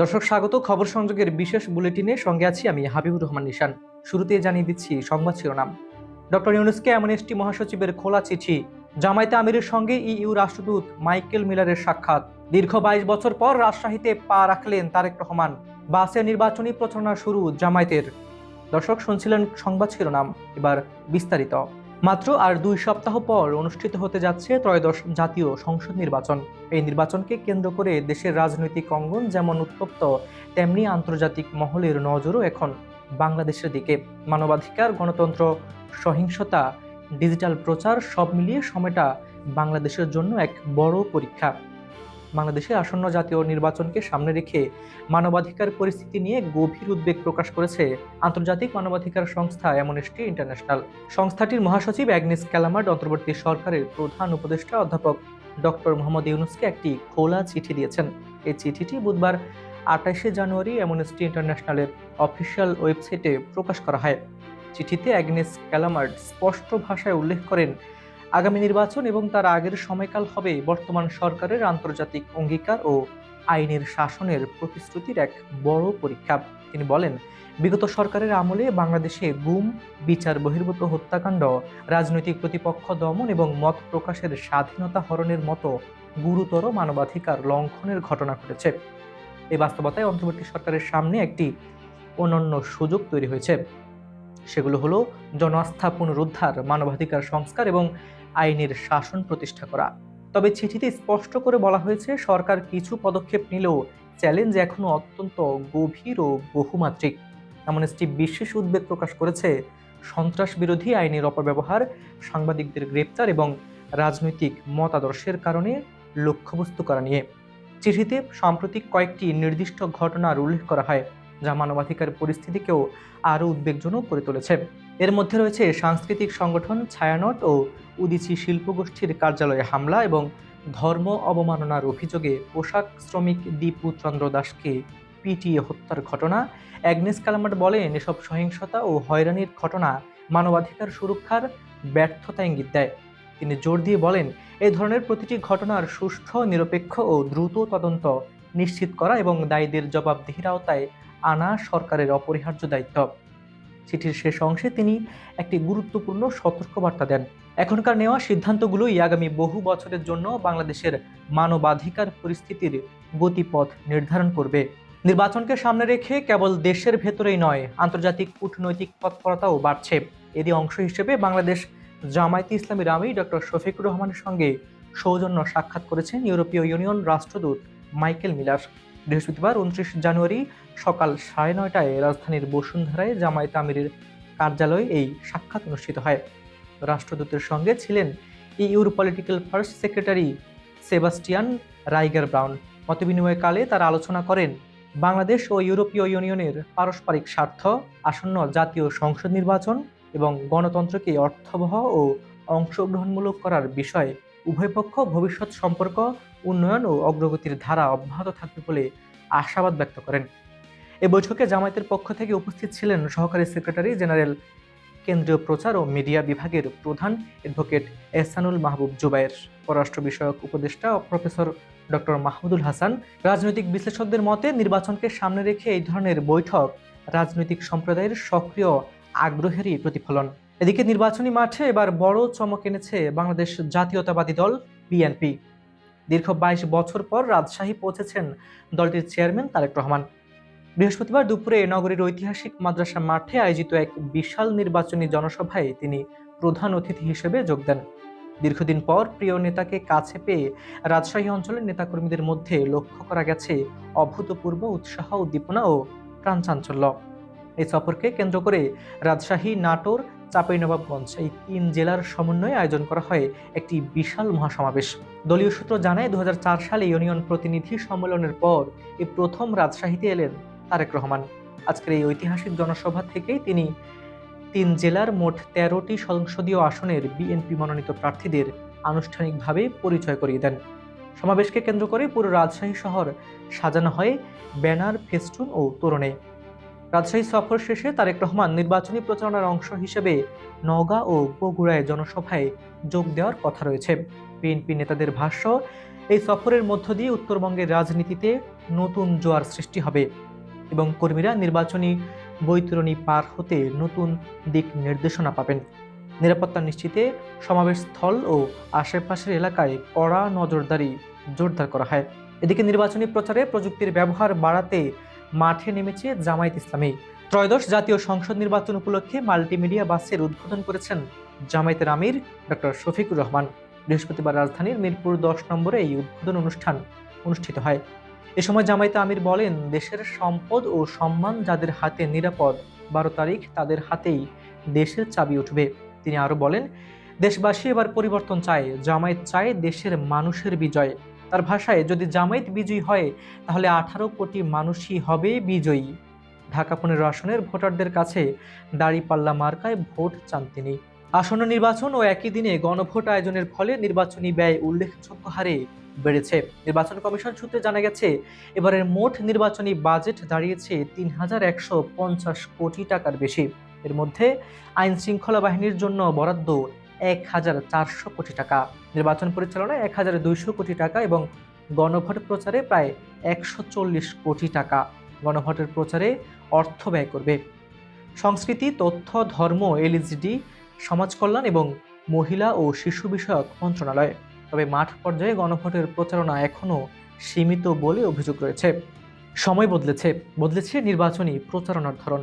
দর্শক, স্বাগত। খবর সংযোগের বিশেষ বুলেটিনে সঙ্গে আছি আমি হাবিবুর রহমান নিশান। শুরুতে জানিয়ে দিচ্ছি সংবাদ শিরোনাম। ডক্টর ইউনুসকে অ্যামনেস্টি মহাসচিবের খোলা চিঠি। জামায়াতে আমিরের সঙ্গে ইইউ রাষ্ট্রদূত মাইকেল মিলারের সাক্ষাৎ। দীর্ঘ বাইশ বছর পর রাজশাহীতে পা রাখলেন তারেক রহমান। বাসে নির্বাচনী প্রচারণা শুরু জামায়াতের। দর্শক, শুনছিলেন সংবাদ শিরোনাম। এবার বিস্তারিত। মাত্র আর দুই সপ্তাহ পর অনুষ্ঠিত হতে যাচ্ছে ত্রয়োদশ জাতীয় সংসদ নির্বাচন। এই নির্বাচনকে কেন্দ্র করে দেশের রাজনৈতিক অঙ্গন যেমন উত্তপ্ত, তেমনি আন্তর্জাতিক মহলের নজরও এখন বাংলাদেশের দিকে। মানবাধিকার, গণতন্ত্র, সহিংসতা, ডিজিটাল প্রচার সব মিলিয়ে সময়টা বাংলাদেশের জন্য এক বড় পরীক্ষা। বাংলাদেশে আসন্ন জাতীয় নির্বাচনকে সামনে রেখে মানবাধিকার পরিস্থিতি নিয়ে গভীর উদ্বেগ প্রকাশ করেছে আন্তর্জাতিক মানবাধিকার সংস্থা অ্যামনেস্টি ইন্টারন্যাশনাল। সংস্থাটির মহাসচিব অ্যাগনেস ক্যালামার্ড অন্তর্বর্তী সরকারের প্রধান উপদেষ্টা অধ্যাপক ডক্টর মোহাম্মদ ইউনুসকে একটি খোলা চিঠি দিয়েছেন। এই চিঠিটি বুধবার আঠাশে জানুয়ারি অ্যামনেস্টি ইন্টারন্যাশনালের অফিসিয়াল ওয়েবসাইটে প্রকাশ করা হয়। চিঠিতে অ্যাগনেস ক্যালামার্ড স্পষ্ট ভাষায় উল্লেখ করেন আগামী নির্বাচন এবং তার আগের সময়কাল হবে বর্তমান সরকারের আন্তর্জাতিক অঙ্গীকার ও আইনের শাসনের প্রতিশ্রুতির এক বড় পরীক্ষা। তিনি বলেন, বিগত সরকারের আমলে বাংলাদেশে গুম, বিচার বহির্ভূত হত্যাকাণ্ড, রাজনৈতিক প্রতিপক্ষ দমন এবং মত প্রকাশের স্বাধীনতা হরণের মতো গুরুতর মানবাধিকার লঙ্ঘনের ঘটনা ঘটেছে। এই বাস্তবতায় অন্তর্বর্তী সরকারের সামনে একটি অনন্য সুযোগ তৈরি হয়েছে। সেগুলো হলো জনআস্থা পুনরুদ্ধার, মানবাধিকার সংস্কার এবং আইনের শাসন প্রতিষ্ঠা করা। তবে চিঠিতে স্পষ্ট করে বলা হয়েছে, সরকার কিছু পদক্ষেপ নিলেও চ্যালেঞ্জ এখনও অত্যন্ত গভীর ও বহুমাত্রিক। অ্যামনেস্টি বিশেষ উদ্বেগ প্রকাশ করেছে, সন্ত্রাস বিরোধী আইনের অপব্যবহার, সাংবাদিকদের গ্রেপ্তার এবং রাজনৈতিক মতাদর্শের কারণে লক্ষ্যবস্তু করা নিয়ে। চিঠিতে সাম্প্রতিক কয়েকটি নির্দিষ্ট ঘটনার উল্লেখ করা হয়। যা মানবাধিকার পরিস্থিতিকেও আরও উদ্বেগজনক করে তুলেছে। এর মধ্যে রয়েছে সাংস্কৃতিক সংগঠন ছায়ানট ও উদিচি শিল্পগোষ্ঠীর কার্যালয়ে হামলা এবং ধর্ম অবমাননার অভিযোগে পোশাক শ্রমিক দীপু চন্দ্র দাসকে পিটিয়ে হত্যার ঘটনা। অ্যাগনেস কালামাট বলেন, এসব সহিংসতা ও হয়রানির ঘটনা মানবাধিকার সুরক্ষার ব্যর্থতা ইঙ্গিত দেয়। তিনি জোর দিয়ে বলেন এই ধরনের প্রতিটি ঘটনার সুষ্ঠু, নিরপেক্ষ ও দ্রুত তদন্ত নিশ্চিত করা এবং দায়ীদের জবাবদিহির আওতায় আনা সরকারের অপরিহার্য দায়িত্ব। চিঠির শেষ অংশে তিনি একটি গুরুত্বপূর্ণ সতর্কবার্তা দেন। এখনকার নেওয়া সিদ্ধান্তগুলোই আগামী বহু বছরের জন্য বাংলাদেশের মানবাধিকার পরিস্থিতির গতিপথ নির্ধারণ করবে। নির্বাচনকে সামনে রেখে কেবল দেশের ভেতরেই নয়, আন্তর্জাতিক কূটনৈতিক তৎপরতাও বাড়ছে। এরই অংশ হিসেবে বাংলাদেশ জামায়াতে ইসলামীর আমির ডক্টর শফিকুর রহমানের সঙ্গে সৌজন্য সাক্ষাৎ করেছেন ইউরোপীয় ইউনিয়ন রাষ্ট্রদূত মাইকেল মিলার। বৃহস্পতিবার উনত্রিশ জানুয়ারি সকাল সাড়ে নয়টায় রাজধানীর বসুন্ধরায় জামায়াত আমিরের কার্যালয়ে এই সাক্ষাৎ অনুষ্ঠিত হয়। রাষ্ট্রদূতের সঙ্গে ছিলেন your political first secretary Sebastian Rieger Brown. মতবিনিময়কালে তারা আলোচনা করেন, বাংলাদেশ ও ইউরোপীয় ইউনিয়নের পারস্পরিক স্বার্থ, আসন্ন জাতীয় সংসদ নির্বাচন এবং গণতন্ত্রকে অর্থবহ ও অংশগ্রহণমূলক করার বিষয়ে উভয় পক্ষ ভবিষ্যৎ সম্পর্ক, উন্নয়ন ও অগ্রগতির ধারা অব্যাহত থাকবে বলে আশাবাদ ব্যক্ত করেন। এ বৈঠকে জামায়াতের পক্ষ থেকে উপস্থিত ছিলেন সহকারী সেক্রেটারি জেনারেল কেন্দ্রীয় প্রচার ও মিডিয়া বিভাগের প্রধান অ্যাডভোকেট এহসানুল মাহবুব জুবায়ের পররাষ্ট্র বিষয়ক উপদেষ্টা প্রফেসর ডক্টর মাহমুদুল হাসান। রাজনৈতিক বিশ্লেষকদের মতে, নির্বাচনকে সামনে রেখে এই ধরনের বৈঠক রাজনৈতিক সম্প্রদায়ের সক্রিয় আগ্রহেরই প্রতিফলন। এদিকে নির্বাচনী মাঠে এবার বড় চমক এনেছে বাংলাদেশ জাতীয়তাবাদী দল, বিএনপি। দীর্ঘ বাইশ বছর পর রাজশাহী পৌঁছেছেন দলটির চেয়ারম্যান তারেক রহমান। বৃহস্পতিবার দুপুরে নগরীর ঐতিহাসিক মাদ্রাসা মাঠে আয়োজিত এক বিশাল নির্বাচনী জনসভায় তিনি প্রধান অতিথি হিসেবে যোগ দেন। দীর্ঘদিন পর প্রিয় নেতাকে কাছে পেয়ে রাজশাহী অঞ্চলের নেতাকর্মীদের মধ্যে লক্ষ্য করা গেছে অভূতপূর্ব উৎসাহ, উদ্দীপনা ও প্রাণচাঞ্চল্য। এই সফরকে কেন্দ্র করে রাজশাহী, নাটোর, চাঁপাইনবাবগঞ্জ এই তিন জেলার সমন্বয়ে আয়োজন করা হয় একটি বিশাল মহাসমাবেশ। দলীয় সূত্র জানায় দু হাজার চার সালে ইউনিয়ন প্রতিনিধি সম্মেলনের পর এই প্রথম রাজশাহীতে এলেন। তারেক রহমান। আজকের এই ঐতিহাসিক জনসভা থেকেই তিনি তিন জেলার মোট তেরোটি সংসদীয় আসনের বিএনপি মনোনীত প্রার্থীদের আনুষ্ঠানিকভাবে পরিচয় করিয়ে দেন। সমাবেশকে কেন্দ্র করে পুরো রাজশাহী শহর সাজানো হয় ব্যানার, ফেস্টুন ও তোরণে। রাজশাহী সফর শেষে তারেক রহমান নির্বাচনী প্রচারণার অংশ হিসেবে নওগাঁ ও বগুড়ায় জনসভায় যোগ দেওয়ার কথা রয়েছে। বিএনপি নেতাদের ভাষ্য, এই সফরের মধ্য দিয়ে উত্তরবঙ্গের রাজনীতিতে নতুন জোয়ার সৃষ্টি হবে। এবং কর্মীরা নির্বাচনী বৈতরণী পার হতে নতুন দিক নির্দেশনা পাবেন। নিরাপত্তা নিশ্চিতে সমাবেশ স্থল ও আশেপাশের এলাকায় কড়া নজরদারি জোরদার করা হয়। এদিকে নির্বাচনী প্রচারে প্রযুক্তির ব্যবহার বাড়াতে মাঠে নেমেছে জামায়াত ইসলামী। ত্রয়োদশ জাতীয় সংসদ নির্বাচন উপলক্ষে মাল্টিমিডিয়া বাসের উদ্বোধন করেছেন জামায়াতের আমির ডক্টর শফিকুর রহমান। বৃহস্পতিবার রাজধানীর মিরপুর দশ নম্বরে এই উদ্বোধন অনুষ্ঠান অনুষ্ঠিত হয়। এ সময় জামায়াতে আমির বলেন, দেশের সম্পদ ও সম্মান যাদের হাতে নিরাপদ, বারো তারিখ তাদের হাতেই দেশের চাবি উঠবে। তিনি আরও বলেন, দেশবাসী এবার পরিবর্তন চায়, জামায়াত চায় দেশের মানুষের বিজয়। তার ভাষায়, যদি জামায়াত বিজয়ী হয়, তাহলে আঠারো কোটি মানুষই হবে বিজয়ী। ঢাকা পনেরো আসনের ভোটারদের কাছে দাড়িপাল্লা মার্কায় ভোট চান তিনি। আসন্ন নির্বাচন ও একই দিনে গণভোট আয়োজনের ফলে নির্বাচনী ব্যয় উল্লেখযোগ্য হারে বেড়েছে। নির্বাচন কমিশন সূত্রে জানা গেছে, এবারের মোট নির্বাচনী বাজেট দাঁড়িয়েছে তিন হাজার একশো পঞ্চাশ কোটি টাকার বেশি। এর মধ্যে আইন শৃঙ্খলা বাহিনীর জন্য বরাদ্দ এক হাজার চারশো কোটি টাকা, নির্বাচন পরিচালনায় এক হাজার দুইশো কোটি টাকা এবং গণভোট প্রচারে প্রায় একশো চল্লিশ কোটি টাকা। গণভোটের প্রচারে অর্থ ব্যয় করবে। সংস্কৃতি, তথ্য, ধর্ম, এলইসডি সমাজ কল্যাণ এবং মহিলা ও শিশু বিষয়ক মন্ত্রণালয়। তবে মাঠ পর্যায়ে গণভোটের প্রচারণা এখনও সীমিত বলে অভিযোগ রয়েছে। সময় বদলেছে বদলেছে নির্বাচনী প্রচারণার ধরন।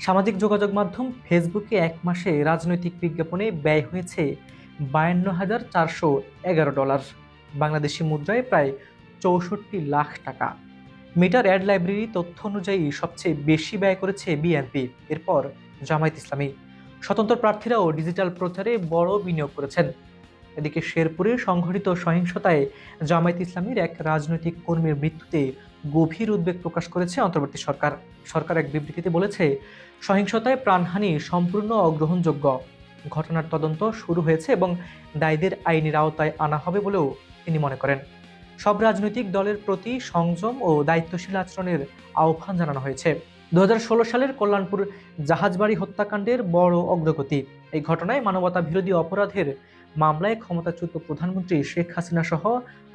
সামাজিক যোগাযোগ মাধ্যম ফেসবুকে এক মাসে রাজনৈতিক বিজ্ঞাপনে ব্যয় হয়েছে বায়ান্ন হাজার চারশো এগারো ডলার। বাংলাদেশি মুদ্রায় প্রায় চৌষট্টি লাখ টাকা। মিটার অ্যাড লাইব্রেরি তথ্য অনুযায়ী সবচেয়ে বেশি ব্যয় করেছে বিএনপি। এরপর জামায়াত ইসলামী। স্বতন্ত্র প্রার্থীরাও ডিজিটাল প্রচারে বড় বিনিয়োগ করেছেন। এদিকে শেরপুরে সংঘটিত সহিংসতায় জামায়াত ইসলামীর এক রাজনৈতিক কর্মীর মৃত্যুতে গভীর উদ্বেগ প্রকাশ করেছে অন্তর্বর্তী সরকার। সরকার এক বিবৃতিতে বলেছে, সহিংসতায় প্রাণহানি সম্পূর্ণ অগ্রহণযোগ্য। ঘটনার তদন্ত শুরু হয়েছে এবং দায়ীদের আইনের আওতায় আনা হবে বলেও তিনি মনে করেন। সব রাজনৈতিক দলের প্রতি সংযম ও দায়িত্বশীল আচরণের আহ্বান জানানো হয়েছে। দু হাজার ষোলো সালের কল্যাণপুর জাহাজবাড়ি হত্যাকাণ্ডের বড় অগ্রগতি। এই ঘটনায় মানবতা বিরোধী অপরাধের মামলায় ক্ষমতাচ্যুত প্রধানমন্ত্রী শেখ হাসিনা সহ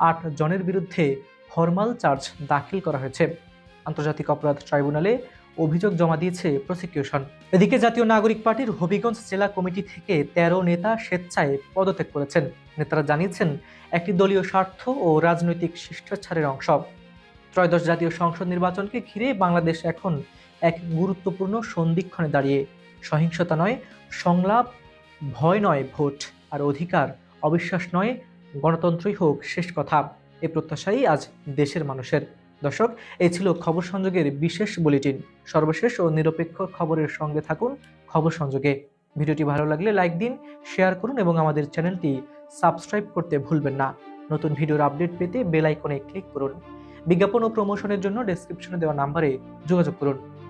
আট জনের বিরুদ্ধে ফরমাল চার্জ দাখিল করা হয়েছে। আন্তর্জাতিক অপরাধ ট্রাইব্যুনালে অভিযোগ জমা দিয়েছে প্রসিকিউশন। এদিকে জাতীয় নাগরিক পার্টির হবিগঞ্জ জেলা কমিটি থেকে তেরো নেতা স্বেচ্ছায় পদত্যাগ করেছেন। নেতারা জানিয়েছেন, একটি দলীয় স্বার্থ ও রাজনৈতিক শিষ্টাচারের অংশ। ত্রয়োদশ জাতীয় সংসদ নির্বাচনকে ঘিরে বাংলাদেশ এখন এক গুরুত্বপূর্ণ সন্ধিক্ষণে দাঁড়িয়ে। সহিংসতা নয়, সংলাপ, ভয় নয় ভোট, আর অধিকার, অবিশ্বাস নয়, গণতন্ত্রই হোক শেষ কথা। এ প্রত্যাশাই আজ দেশের মানুষের। দর্শক এই ছিল খবর সংযোগের বিশেষ বুলেটিন। সর্বশেষ ও নিরপেক্ষ খবরের সঙ্গে থাকুন খবর সংযোগে। ভিডিওটি ভালো লাগলে লাইক দিন, শেয়ার করুন এবং আমাদের চ্যানেলটি সাবস্ক্রাইব করতে ভুলবেন না। নতুন ভিডিওর আপডেট পেতে বেল আইকনে ক্লিক করুন। বিজ্ঞাপন ও প্রমোশনের জন্য ডেসক্রিপশনে দেওয়া নাম্বারে যোগাযোগ করুন।